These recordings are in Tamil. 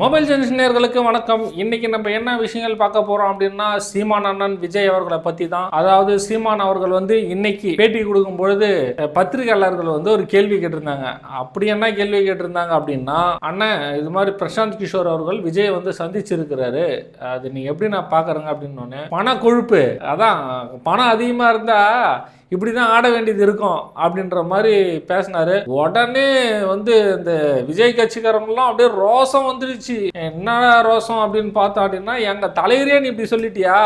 மொபைல் ஜென்ஸ் வணக்கம். இன்னைக்கு நம்ம என்ன விஷயங்கள் பார்க்க போறோம் அப்படின்னா சீமான் அண்ணன் விஜய் அவர்களை பத்தி தான் அதாவது சீமான் அவர்கள் வந்து இன்னைக்கு பேட்டி கொடுக்கும் பொழுது பத்திரிகையாளர்கள் வந்து ஒரு கேள்வி கேட்டிருந்தாங்க. அப்படி என்ன கேள்வி கேட்டிருந்தாங்க அப்படின்னா அண்ணன் இது மாதிரி பிரசாந்த் கிஷோர் அவர்கள் விஜய் வந்து சந்திச்சிருக்கிறாரு. அது நீங்க எப்படி நான் பாக்குறேங்க அப்படின்னு பண கொழுப்பு அதான் பணம் அதிகமா இருந்தா இப்படி தான் ஆட வேண்டியது இருக்கும் அப்படின்ற மாதிரி பேசினாரு. உடனே வந்து இந்த விஜய் கட்சிக்காரங்களாம் அப்படியே ரோசம் வந்துடுச்சு என்ன ரோசம் அப்படின்னு பார்த்தோம் அப்படின்னா எங்கள் தலைவரே நீ இப்படி சொல்லிட்டியா?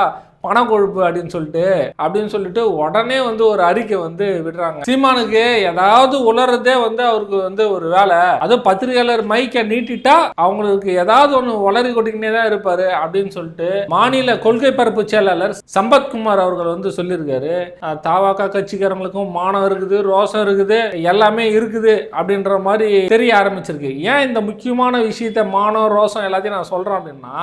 பணக்கொழுப்பு அப்படின்னு சொல்லிட்டு அப்படின்னு சொல்லிட்டு உடனே வந்து ஒரு அறிக்கை வந்து விடுறாங்க. சீமானுக்கு ஏதாவது உளறதே வந்து அவருக்கு வந்து ஒரு வேலை. அதுவும் பத்திரிகையாளர் மைக்கை நீட்டிட்டா அவங்களுக்கு ஏதாவது ஒன்று உளறி கொட்டிக்கினே தான் இருப்பாரு அப்படின்னு சொல்லிட்டு மாநில கொள்கை பரப்பு செயலாளர் சம்பத்குமார் அவர்கள் வந்து சொல்லியிருக்காரு. தாவாக்கா கட்சிக்காரங்களுக்கும் மானம் இருக்குது ரோசம் இருக்குது எல்லாமே இருக்குது அப்படின்ற மாதிரி தெரிய ஆரம்பிச்சிருக்கு. ஏன் இந்த முக்கியமான விஷயத்த மானம் ரோசம் எல்லாத்தையும் நான் சொல்றேன் அப்படின்னா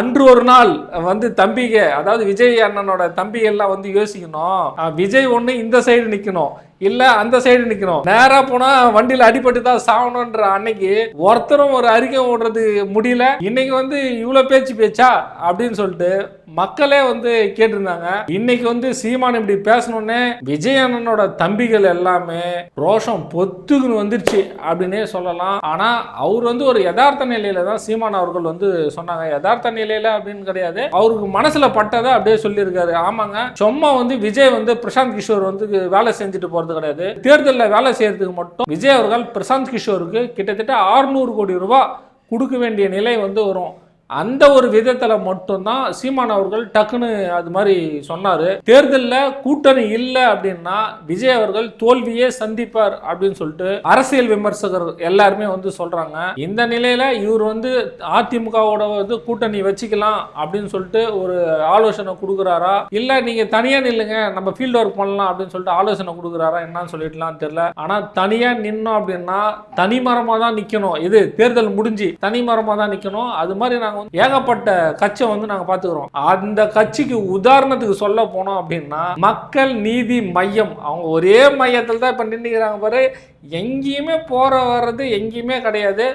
அன்று ஒரு நாள் வந்து தம்பிக்கு அதாவது விஜய் விஜய் அண்ணனோட தம்பி எல்லாம் வந்து யோசிக்கணும். விஜய் ஒண்ணு இந்த சைடு நிக்கணும். இல்ல அந்த சைடு நிக்கணும். நேரா போனா வண்டியில அடிபட்டு தான் சாகணும்ன்ற அன்னைக்கு ஒருத்தரும் ஒரு அறிக்கை ஓடுறது முடியல. இன்னைக்கு வந்து இவ்வளவு பேச்சு பேச்சா? அப்படின்னு சொல்லிட்டு மக்களே வந்து கேட்டிருந்தாங்க. இன்னைக்கு வந்து சீமான் இப்படி பேசணுன்னே விஜய் அண்ணனோட தம்பிகள் எல்லாமே ரோஷம் பொத்துக்குன்னு வந்துருச்சு அப்படின்னே சொல்லலாம். ஆனா அவர் வந்து ஒரு யதார்த்த நிலையில தான் சீமான் அவர்கள் வந்து சொன்னாங்க. யதார்த்த நிலையில அப்படின்னு கிடையாது. அவருக்கு மனசுல பட்டதை அப்படியே சொல்லியிருக்காரு. ஆமாங்க. சும்மா வந்து விஜய் வந்து பிரசாந்த் கிஷோர் வந்து வேலை செஞ்சுட்டு போறது கிடையாது. தேர்தலில் வேலை செய்யறதுக்கு மட்டும் விஜய் அவர்கள் பிரசாந்த் கிஷோருக்கு கிட்டத்தட்ட 600 கோடி ரூபாய் கொடுக்க வேண்டிய நிலை வந்து வரும். அந்த ஒரு விதத்தில் மட்டும்தான் சீமான் அவர்கள் டக்குன்னு அது மாதிரி சொன்னார். தேர்தலில் கூட்டணி இல்லை அப்படின்னா விஜய் அவர்கள் தோல்வியே சந்திப்பார் அப்படின்னு சொல்லிட்டு அரசியல் விமர்சகர் எல்லாருமே வந்து சொல்கிறாங்க இந்த நிலையில் இவர் வந்து அதிமுகவோட வந்து கூட்டணி வச்சுக்கலாம் அப்படின்னு சொல்லிட்டு ஒரு ஆலோசனை கொடுக்குறாரா? இல்லை நீங்கள் தனியாக நில்லுங்க நம்ம ஃபீல்டு ஒர்க் பண்ணலாம் அப்படின்னு சொல்லிட்டு ஆலோசனை கொடுக்குறாரா? என்னன்னு சொல்லிட்டுலாம் தெரியல. ஆனால் தனியாக நின்னோம் அப்படின்னா தனிமரமாக தான் நிற்கணும் இது தேர்தல் முடிஞ்சு தனிமரமாக தான் நிற்கணும் அது மாதிரி நாங்கள் வந்து ஏகப்பட்ட கட்சியை வந்து நாங்க பாத்துக்கிறோம் அந்த கட்சிக்கு உதாரணத்துக்கு சொல்ல போனோம் அப்படின்னா மக்கள் நீதி மையம். அவங்க ஒரே மையத்தில் தான் இப்ப நின்றுக்கிறாங்க பாரு. எங்கேயுமே போற வர்றது எங்கேயுமே கிடையாது.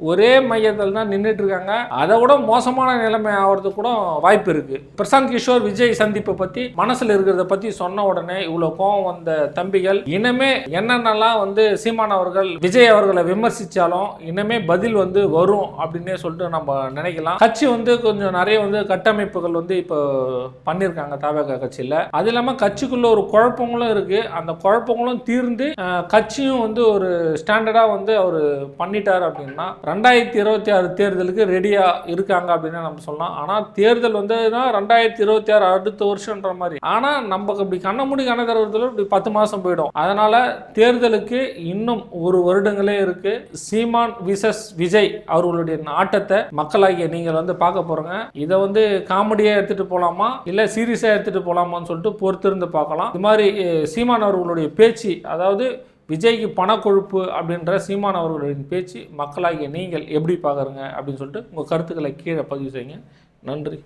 ஒரே மையத்தில் தான் நின்றுட்டு இருக்காங்க அதை விட மோசமான நிலைமை ஆகிறதுக்கு கூட வாய்ப்பு இருக்கு. பிரசாந்த் கிஷோர் விஜய் சந்திப்பை பத்தி மனசுல இருக்கிறத பத்தி சொன்ன உடனே இவ்வளவு கோபம் வந்த தம்பிகள் இனிமே என்னென்னலாம் வந்து சீமான் அவர்கள் விஜய் அவர்களை விமர்சிச்சாலும் இனிமே பதில் வந்து வரும் அப்படின்னே சொல்லிட்டு நம்ம நினைக்கலாம். கட்சி வந்து கொஞ்சம் நிறைய வந்து கட்டமைப்புகள் வந்து இப்போ பண்ணியிருக்காங்க தாவக கட்சியில். அது இல்லாமல் கட்சிக்குள்ள ஒரு குழப்பங்களும் இருக்கு. அந்த குழப்பங்களும் தீர்ந்து கட்சியும் வந்து ஒரு ஸ்டாண்டர்டாக வந்து அவர் பண்ணிட்டார் அப்படின்னா ரெண்டாயிரத்தி இருபத்தி ஆறு தேர்தலுக்கு ரெடியாக இருக்காங்க அப்படின்னு நம்ம சொல்லலாம். ஆனால் தேர்தல் வந்து தான் ரெண்டாயிரத்தி இருபத்தி ஆறு அடுத்த வருஷன்ற மாதிரி. ஆனால் நம்ம இப்படி கண்ண மூடி கண்ண தருவதில் இப்படி பத்து மாதம் போயிடும். அதனால் தேர்தலுக்கு இன்னும் ஒரு வருடங்களே இருக்குது சீமான் விசஸ் விஜய் அவர்களுடைய ஆட்டத்தை மக்களாகிய நீங்கள் வந்து பார்க்க போகிறோங்க இதை வந்து காமெடியாக எடுத்துகிட்டு போகலாமா இல்லை சீரியஸாக எடுத்துகிட்டு போகலாமான்னு சொல்லிட்டு பொறுத்திருந்து பார்க்கலாம். இது மாதிரி சீமான் அவர்களுடைய பேச்சு அதாவது விஜய்க்கு பணக்கொழுப்பு அப்படின்ற சீமான் அவர்களின் பேச்சு மக்களாகிய நீங்கள் எப்படி பார்க்குறீங்க அப்படின்னு சொல்லிட்டு உங்கள் கருத்துக்களை கீழே பதிவு செய்யுங்க. நன்றி.